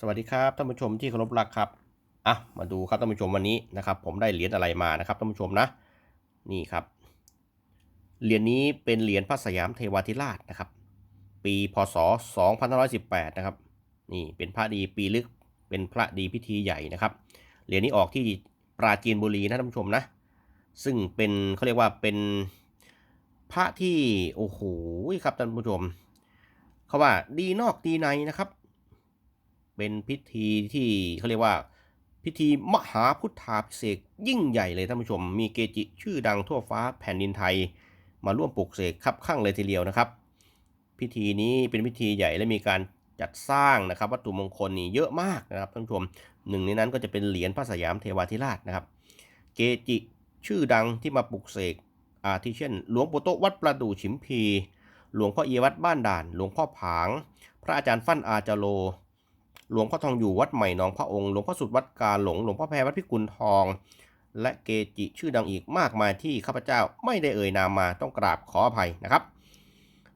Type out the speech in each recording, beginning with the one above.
สวัสดีครับท่านผู้ชมที่เคารพรักครับ อะมาดูครับท่านผู้ชมวันนี้นะครับผมได้เหรียญอะไรมานะครับท่านผู้ชมนะนี่ครับเหรียญนี้เป็นเหรียญพระสยามเทวาธิราชนะครับ ปีพศ 2518 นะครับนี่เป็นพระดีปีลึกเป็นพระดีพิธีใหญ่นะครับเหรียญนี้ออกที่ปราจีนบุรีนะท่านผู้ชมนะ ซึ่งเป็นเขาเรียกว่าเป็นพระที่โอ้โหครับท่านผู้ชมเขาว่าดีนอกดีในนะครับ เป็นพิธีที่เขาเรียกว่าพิธีมหาพุทธาพิเศษกยิ่งใหญ่เลยท่านผู้ชม มีเกจิชื่อดังทั่วฟ้าแผ่นดินไทย มาร่วมปลุกเสกครับข้างเลยทีเดียวนะครับ พิธีนี้เป็นพิธีใหญ่และมีการจัดสร้างนะครับ วัตถุมงคลนี่เยอะมากนะครับท่านผู้ชมหนึ่งในนั้นก็จะเป็นเหรียญพระสยามเทวาธิราชนะครับ เกจิชื่อดังที่มาปลุกเสกอาทิเช่น หลวงปู่โตวัดประดู่ฉิมพี หลวงพ่อเอียวัดบ้านด่าน หลวงพ่อผาง พระอาจารย์ฟั่นอาจาโล หลวงพ่อทองอยู่วัดใหม่หนองพระองค์ หลวงพ่อสุดวัดกาหลง หลวงพ่อแพรวัดพิกุลทอง และเกจิชื่อดังอีกมากมายที่ข้าพเจ้าไม่ได้เอ่ยนามมาต้องกราบขออภัยนะครับ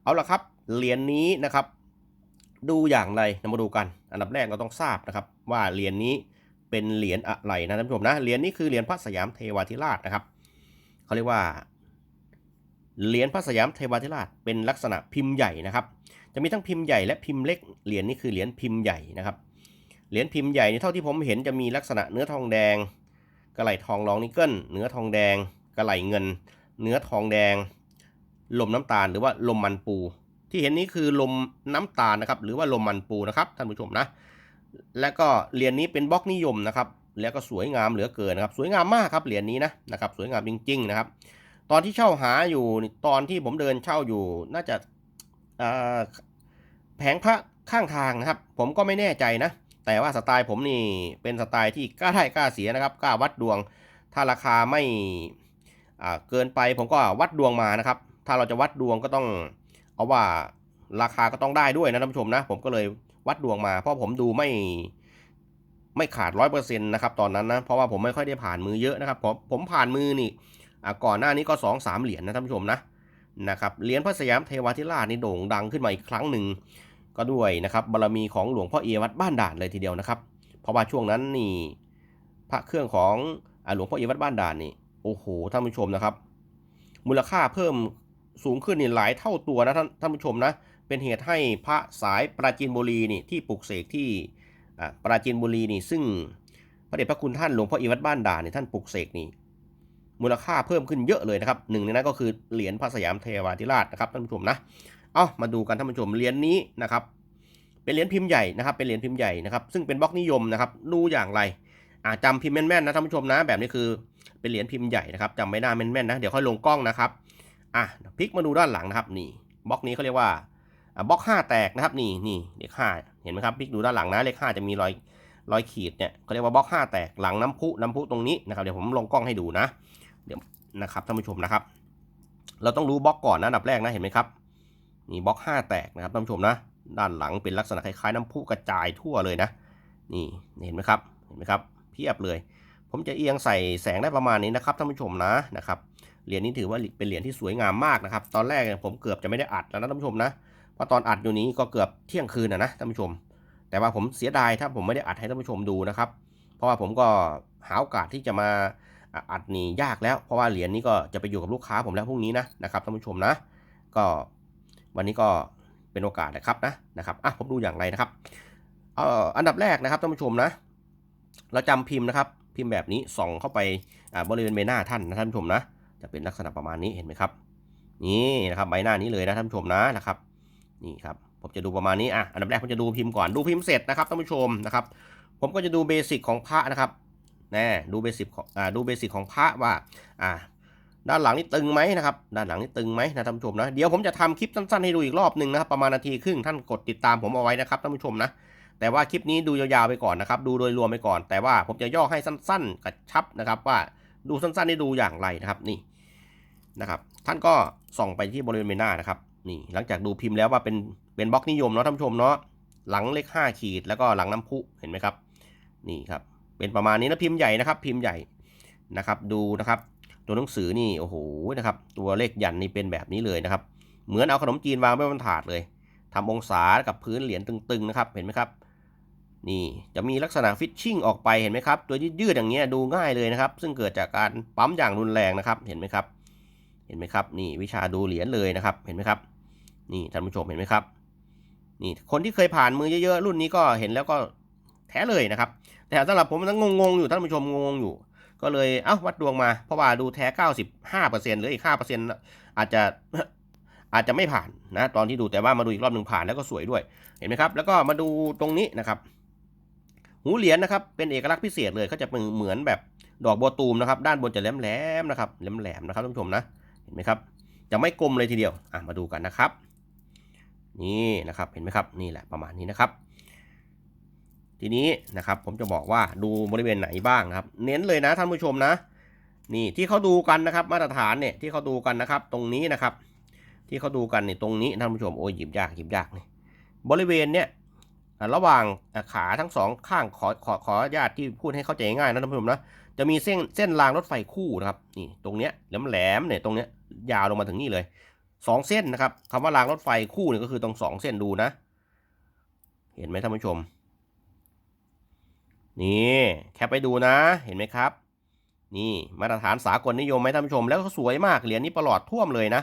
เอาละครับเหรียญนนี้นะครับ ดูอย่างไรนำมาดูกัน อันดับแรกเราต้องทราบนะครับ ว่าเหรียญนนี้เป็นเหรียญอะไรนะท่านผู้ชมนะเหรียญนี้คือเหรียญพระสยามเทวาธิราชนะครับเขาเรียกว่าเหรียญพระสยามเทวาธิราชเป็นลักษณะพิมพ์ใหญ่นะครับ จะมีทั้งพิมพ์ใหญ่และพิมพ์เล็ก เหรียญนี้คือเหรียญพิมพ์ใหญ่นะครับ เหรียญพิมพ์ใหญ่นี่เท่าที่ผมเห็นจะมีลักษณะเนื้อทองแดง กระไหลทองรองนิกเกิล เนื้อทองแดง กระไหลเงิน เนื้อทองแดง ลมน้ำตาลหรือว่าลมมันปู ที่เห็นนี้คือลมน้ำตาลนะครับ หรือว่าลมมันปูนะครับท่านผู้ชมนะ และก็เหรียญนี้เป็นบล็อกนิยมนะครับ แล้วก็สวยงามเหลือเกินนะครับ สวยงามมากครับเหรียญนี้นะนะครับ สวยงามจริง ๆ นะครับ ตอนที่เช่าหาอยู่ตอนที่ผมเดินเช่าอยู่น่าจะ แผงพระข้างทางนะครับ ผมก็ไม่แน่ใจนะ แต่ว่าสไตล์ผมนี่เป็นสไตล์ที่กล้าได้กล้าเสียนะครับกล้าวัดดวง ถ้าราคาไม่เกินไปผมก็วัดดวงมานะครับ ถ้าเราจะวัดดวงก็ต้องเอาว่าราคาก็ต้องได้ด้วยนะท่านผู้ชมนะ ผมก็เลยวัดดวงมา เพราะผมดูไม่ไม่ขาดร้อยเปอร์เซ็นต์นะครับตอนนั้นนะเพราะว่าผมไม่ค่อยได้ผ่านมือเยอะนะครับผมผมผ่านมือนี่ก่อนหน้านี้ก็สองสามเหรียญนะท่านผู้ชมนะ นะครับเหรียญพระสยามเทวาธิราชนี่โด่งดังขึ้นมาอีกครั้งหนึ่งก็ด้วยนะครับบารมีของหลวงพ่อเอวัดบ้านด่านเลยทีเดียวนะครับ เพราะว่าช่วงนั้นนี่พระเครื่องของหลวงพ่อเอวัดบ้านด่านนี่โอ้โหท่านผู้ชมนะครับ มูลค่าเพิ่มสูงขึ้นนี่หลายเท่าตัวนะท่านท่านผู้ชมนะเป็นเหตุให้พระสายปราจีนบุรีนี่ที่ปลุกเสกที่ปราจีนบุรีนี่ซึ่งพระเดชพระคุณท่านหลวงพ่ออีวัดบ้านด่านนี่ท่านปลุกเสกนี่ มูลค่าเพิ่มขึ้นเยอะเลยนะครับหนึ่งในนั้นก็คือเหรียญพระสยามเทวาธิราชนะครับท่านผู้ชมนะเอามาดูกันท่านผู้ชมเหรียญนี้นะครับเป็นเหรียญพิมพ์ใหญ่นะครับเป็นเหรียญพิมพ์ใหญ่นะครับซึ่งเป็นบล็อกนิยมนะครับดูอย่างไรอาจำพิมพ์แม่นๆนะท่านผู้ชมนะ แบบนี้คือเป็นเหรียญพิมพ์ใหญ่นะครับจำไม่ได้แม่นๆนะเดี๋ยวค่อยลงกล้องนะครับอะพลิกมาดูด้านหลังนะครับนี่บล็อกนี้เขาเรียกว่าบล็อกห้าแตกนะครับนี่นี่เลขห้าเห็นไหมครับพลิกดูด้านหลังนะเลขห้าจะมีรอยรอยขีดเนี่ยเขาเรียกว่าบล็อกห้าแตกหลังน้ำพุน้ำพุตรงนี้นะครับเดี๋ยวผมลงกล้องให้ดูนะ นะครับท่านผู้ชมนะครับ เราต้องรู้บล็อกก่อนนะอันดับแรกนะเห็นไหมครับนี่บล็อกห้าแตกนะครับท่านผู้ชมนะด้านหลังเป็นลักษณะคล้ายๆ น้ำพุกระจายทั่วเลยนะ นี่เห็นไหมครับเห็นไหมครับเพียบเลย ผมจะเอียงใส่แสงได้ประมาณนี้นะครับท่านผู้ชมนะนะครับเหรียญนี้ถือว่าเป็นเหรียญที่สวยงามมากนะครับ ตอนแรกผมเกือบจะไม่ได้อัดแล้วนะท่านผู้ชมนะเพราะตอนอัดอยู่นี้ก็เกือบเที่ยงคืนนะนะท่านผู้ชม แต่ว่าผมเสียดายถ้าผมไม่ได้อัดให้ท่านผู้ชมดูนะครับ เพราะว่าผมก็หาโอกาสที่จะมา อัดนี่ยากแล้วเพราะว่าเหรียญนี้ก็จะไปอยู่กับลูกค้าผมแล้วพรุ่งนี้นะนะครับท่านผู้ชมนะก็วันนี้ก็เป็นโอกาสนะครับนะนะครับอะผมดูอย่างไรนะครับเอ่ออันดับแรกนะครับท่านผู้ชมนะ เราจำพิมพ์นะครับ พิมพ์แบบนี้ส่องเข้าไปบริเวณใบหน้าท่านนะท่านผู้ชมนะ จะเป็นลักษณะประมาณนี้เห็นไหมครับ นี่นะครับใบหน้านี้เลยนะท่านผู้ชมนะนะครับ นี่ครับผมจะดูประมาณนี้อะอันดับแรกผมจะดูพิมพ์ก่อนดูพิมพ์เสร็จนะครับท่านผู้ชมนะครับ ผมก็จะดูเบสิกของพระนะครับ น่ดูเบสิกของอ่าดูเบสิกของพระว่าอ่าด้านหลังนี่ตึงไหมนะครับ ด้านหลังนี่ตึงไหมนะท่านผู้ชมนะ เดี๋ยวผมจะทำคลิปสั้นๆให้ดูอีกรอบหนึ่งนะครับ ประมาณนาทีครึ่งท่านกดติดตามผมเอาไว้นะครับท่านผู้ชมนะ แต่ว่าคลิปนี้ดูยาวๆไปก่อนนะครับ ดูโดยรวมไปก่อน แต่ว่าผมจะย่อให้สั้นๆกระชับนะครับ ว่าดูสั้นๆได้ดูอย่างไรนะครับนี่นะครับ ท่านก็ส่องไปที่บริเวณใบหน้านะครับ นี่หลังจากดูพิมพ์แล้วว่าเป็นเป็นบล็อกนิยมเนาะท่านผู้ชมเนาะหลังเลข5ขีดแล้วก็หลังน้ำพุเห็นไหมครับ นี่ครับ เป็นประมาณนี้นะพิมพ์ใหญ่นะครับ พิมพ์ใหญ่นะครับ ดูนะครับ ตัวหนังสือนี่โอ้โหนะครับ ตัวเลขยันนี่เป็นแบบนี้เลยนะครับ เหมือนเอาขนมจีนวางไว้บนถาดเลยทำองศากับพื้นเหรียญตึงๆนะครับ เห็นไหมครับ นี่จะมีลักษณะฟิชชิ่งออกไปเห็นไหมครับ ตัวยืดๆอย่างเงี้ยดูง่ายเลยนะครับ ซึ่งเกิดจากการปั๊มอย่างรุนแรงนะครับ เห็นไหมครับ เห็นไหมครับ นี่วิชาดูเหรียญเลยนะครับ เห็นไหมครับ นี่ท่านผู้ชมเห็นไหมครับนี่คนที่เคยผ่านมือเยอะๆรุ่นนี้ก็เห็นแล้วก็แท้เลยนะครับ แต่สำหรับผมมันงงๆอยู่ท่านผู้ชมงงๆอยู่ ก็เลยเอ้าวัดดวงมา เพราะว่าดูแท้ 95%หรืออีก 5%อาจจะอาจจะไม่ผ่านนะตอนที่ดูแต่ว่ามาดูอีกรอบหนึ่งผ่านแล้วก็สวยด้วยเห็นไหมครับแล้วก็มาดูตรงนี้นะครับ หูเหรียญนะครับเป็นเอกลักษณ์พิเศษเลยเขาจะเป็นเหมือนแบบดอกบัวตูมนะครับ ด้านบนจะแหลมๆนะครับแหลมๆนะครับท่านผู้ชมนะเห็นไหมครับจะไม่กลมเลยทีเดียวอะมาดูกันนะครับ นี่นะครับเห็นไหมครับนี่แหละประมาณนี้นะครับ ทีนี้นะครับผมจะบอกว่าดูบริเวณไหนบ้างนะครับ เน้นเลยนะท่านผู้ชมนะ นี่ที่เขาดูกันนะครับมาตรฐานเนี่ยที่เขาดูกันนะครับ ตรงนี้นะครับ ที่เขาดูกันเนี่ยตรงนี้ท่านผู้ชมโอ้ยหยิบยากหยิบยากนี่บริเวณเนี่ยระหว่างขาทั้งสองข้างขอขอขอญาตที่พูดให้เข้าใจง่ายนะท่านผู้ชมนะจะมีเส้นเส้นรางรถไฟคู่นะครับนี่ตรงเนี้ยแหลมแหลมเนี่ยตรงเนี้ยยาวลงมาถึงนี่เลยสองเส้นนะครับคำว่ารางรถไฟคู่เนี่ยก็คือตรงสองเส้นดูนะ เห็นไหมท่านผู้ชม นี่แคปไปดูนะเห็นไหมครับ นี่มาตรฐานสากลนิยมไหมท่านผู้ชม แล้วก็สวยมากเหรียญนี้ประหลอดท่วมเลยนะ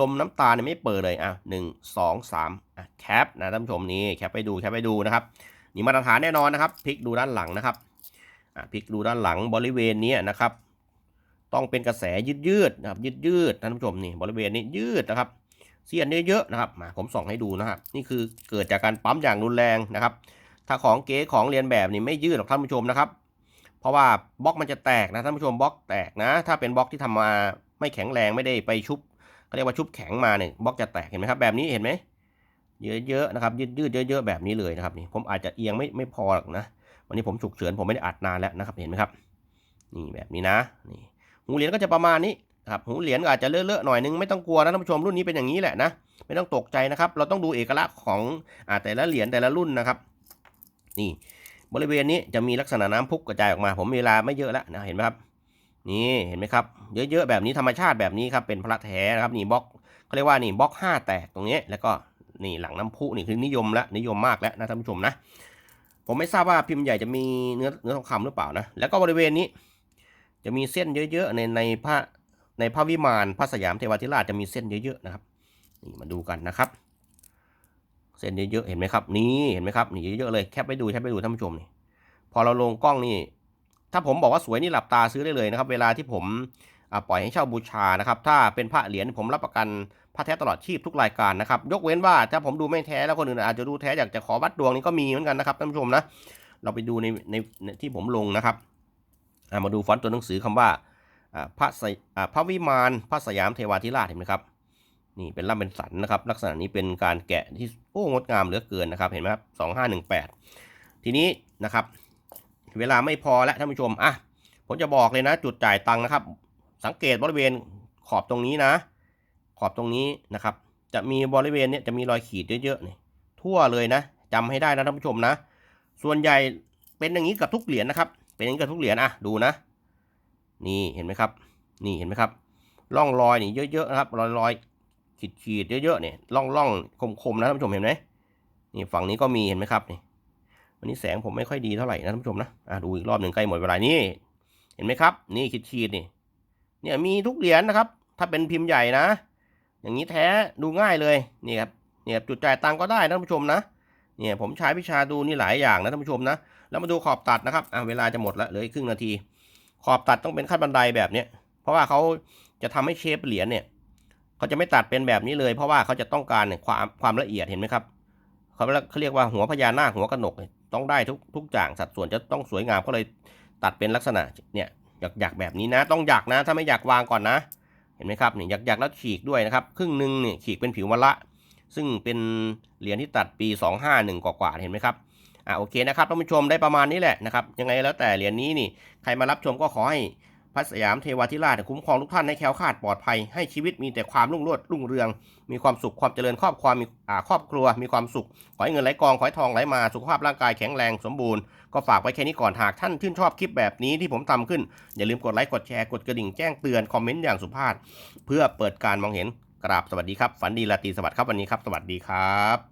ลมน้ำตาเนี่ยไม่เปิดเลยอะหนึ่งสองสามอะแคปนะท่านผู้ชมนี่แคปไปดูแคปไปดูนะครับนี่มาตรฐานแน่นอนนะครับพลิกดูด้านหลังนะครับอะพลิกดูด้านหลังบริเวณนี้นะครับ ต้องเป็นกระแสยืดยืดๆนะครับยืดยืดๆท่านผู้ชมนี่บริเวณนี้ยืดนะครับเสียนเยอะๆนะครับมาผมส่องให้ดูนะครับ นี่คือเกิดจากการปั๊มอย่างรุนแรงนะครับ ถ้าของเก๋ของเรียนแบบนี่ไม่ยืดหรอกท่านผู้ชมนะครับ เพราะว่าบล็อกมันจะแตกนะท่านผู้ชมบล็อกแตกนะ ถ้าเป็นบล็อกที่ทำมาไม่แข็งแรงไม่ได้ไปชุบเขาเรียกว่าชุบแข็งมาเนี่ยบล็อกจะแตกเห็นไหมครับแบบนี้เห็นไหมเยอะๆนะครับยืดๆเยอะ ๆ แบบนี้เลยนะครับนี่ผมอาจจะเอียงไม่ไม่พอหรอกนะ วันนี้ผมฉุกเฉินผมไม่ได้อัดนานแล้วนะครับเห็นไหมครับนี่แบบนี้นะนี่หูเหรียญก็จะประมาณนี้ครับหูเหรียญอาจจะเลอะๆหน่อยนึงไม่ต้องกลัวนะท่านผู้ชมรุ่นนี้เป็นอย่างนี้แหละนะไม่ต้องตกใจนะครับ เราต้องดูเอกลักษณ์ของอแต่ละเหรียญแต่ละรุ่นนะครับ นี่บริเวณนี้จะมีลักษณะน้ำพุกระจายออกมา ผมเวลาไม่เยอะแล้วนะเห็นไหมครับ นี่เห็นไหมครับ เยอะๆแบบนี้ธรรมชาติแบบนี้ครับเป็นพระแท้นะครับนี่บล็อกเขาเรียกว่านี่บล็อกห้าแตกตรงนี้ แล้วก็นี่หลังน้ำพุนี่คือนิยมแล้วนิยมมากแล้วนะท่านผู้ชมนะ ผมไม่ทราบว่าพิมพ์ใหญ่จะมีเนื้อเนื้อทองคำหรือเปล่านะแล้วก็บริเวณนี้ จะมีเส้นเยอะๆในในพระในพระวิมานพระสยามเทวาธิราชจะมีเส้นเยอะๆนะครับนี่มาดูกันนะครับ เส้นเยอะๆเห็นไหมครับ นี่เห็นไหมครับนี่เยอะๆเลยแคปไปดูแคปไปดูท่านผู้ชมนี่พอเราลงกล้องนี่ ถ้าผมบอกว่าสวยนี่หลับตาซื้อได้เลยนะครับ เวลาที่ผมปล่อยให้เช่าบูชานะครับ ถ้าเป็นพระเหรียญผมรับประกันพระแท้ตลอดชีพทุกรายการนะครับ ยกเว้นว่าถ้าผมดูไม่แท้แล้วคนอื่นอาจจะดูแท้อยากจะขอวัดดวงนี่ก็มีเหมือนกันนะครับท่านผู้ชมนะเราไปดูในในที่ผมลงนะครับมาดูฟอนต์ตัวหนังสือคำว่าอ่าพระสยอ่าพระวิมานพระสยามเทวาธิราชเห็นไหมครับ นี่เป็นล่ำเป็นสันนะครับ ลักษณะนี้เป็นการแกะที่โอ้งดงามเหลือเกินนะครับ เห็นไหมครับสองห้าหนึ่งแปดทีนี้นะครับ เวลาไม่พอแล้วท่านผู้ชมอะผมจะบอกเลยนะ จุดจ่ายตังค์นะครับ สังเกตบริเวณขอบตรงนี้นะ ขอบตรงนี้นะครับ จะมีบริเวณเนี้ยจะมีรอยขีดเยอะๆนี่ทั่วเลยนะจำให้ได้นะท่านผู้ชมนะ ส่วนใหญ่เป็นอย่างนี้กับทุกเหรียญนะครับ เป็นอย่างนี้กับทุกเหรียญอะดูนะ นี่เห็นไหมครับ นี่เห็นไหมครับร่องรอยนี่เยอะๆนะครับรอยรอย ขีดขีดเยอะๆเนี่ยร่องร่องคมๆนะท่านผู้ชมเห็นไหมนี่ฝั่งนี้ก็มีเห็นไหมครับนี่วันนี้แสงผมไม่ค่อยดีเท่าไหร่นะท่านผู้ชมนะอะดูอีกรอบหนึ่งใกล้หมดเวลานี่เห็นไหมครับ นี่ขีดขีดนี่เนี่ยมีทุกเหรียญนะครับ ถ้าเป็นพิมพ์ใหญ่นะ อย่างนี้แท้ดูง่ายเลยนี่ครับเนี่ยจุดจ่ายตังก็ได้นะท่านผู้ชมนะเนี่ยผมใช้วิชาดูนี่หลายอย่างนะท่านผู้ชมนะแล้วมาดูขอบตัดนะครับอะเวลาจะหมดแล้วเหลืออีกครึ่งนาที ขอบตัดต้องเป็นขั้นบันไดแบบเนี้ยเพราะว่าเขาจะทำให้เชฟเหรียญเนี่ย เขาจะไม่ตัดเป็นแบบนี้เลย เพราะว่าเขาจะต้องการความความละเอียดเห็นไหมครับเขาเขาเรียกว่าหัวพญานาคหัวกระหนกต้องได้ทุกทุกอย่างสัดส่วนจะต้องสวยงามก็เลยตัดเป็นลักษณะเนี่ยอยากอยากแบบนี้นะ ต้องอยากนะ ถ้าไม่อยากวางก่อนนะ เห็นไหมครับเนี่ยอยากอยากแล้วฉีกด้วยนะครับ ครึ่งหนึ่งเนี่ยฉีกเป็นผิวมะละ ซึ่งเป็นเหรียญที่ตัดปี 251 กว่าๆเห็นไหมครับอ่าโอเคนะครับท่านผู้ชมได้ประมาณนี้แหละนะครับยังไงแล้วแต่เหรียญนี้นี่ใครมารับชมก็ขอให้ พระสยามเทวาธิราชคุ้มครองทุกท่านให้แคล้วคลาดปลอดภัยให้ชีวิตมีแต่ความรุ่งโรจน์รุ่งเรือง มีความสุขความเจริญครอบครัวมีครอบครัว มีความสุข ขอให้เงินไหลกอง ขอให้ทองไหลมาสุขภาพร่างกายแข็งแรงสมบูรณ์ ก็ฝากไว้แค่นี้ก่อนหากท่านชื่นชอบคลิปแบบนี้ที่ผมทำขึ้น อย่าลืมกดไลค์กดแชร์กดกระดิ่งแจ้งเตือนคอมเมนต์อย่างสุภาพ เพื่อเปิดการมองเห็นกราบสวัสดีครับฝันดีราตรีสวัสดิ์ครับวันนี้ครับสวัสดีครับ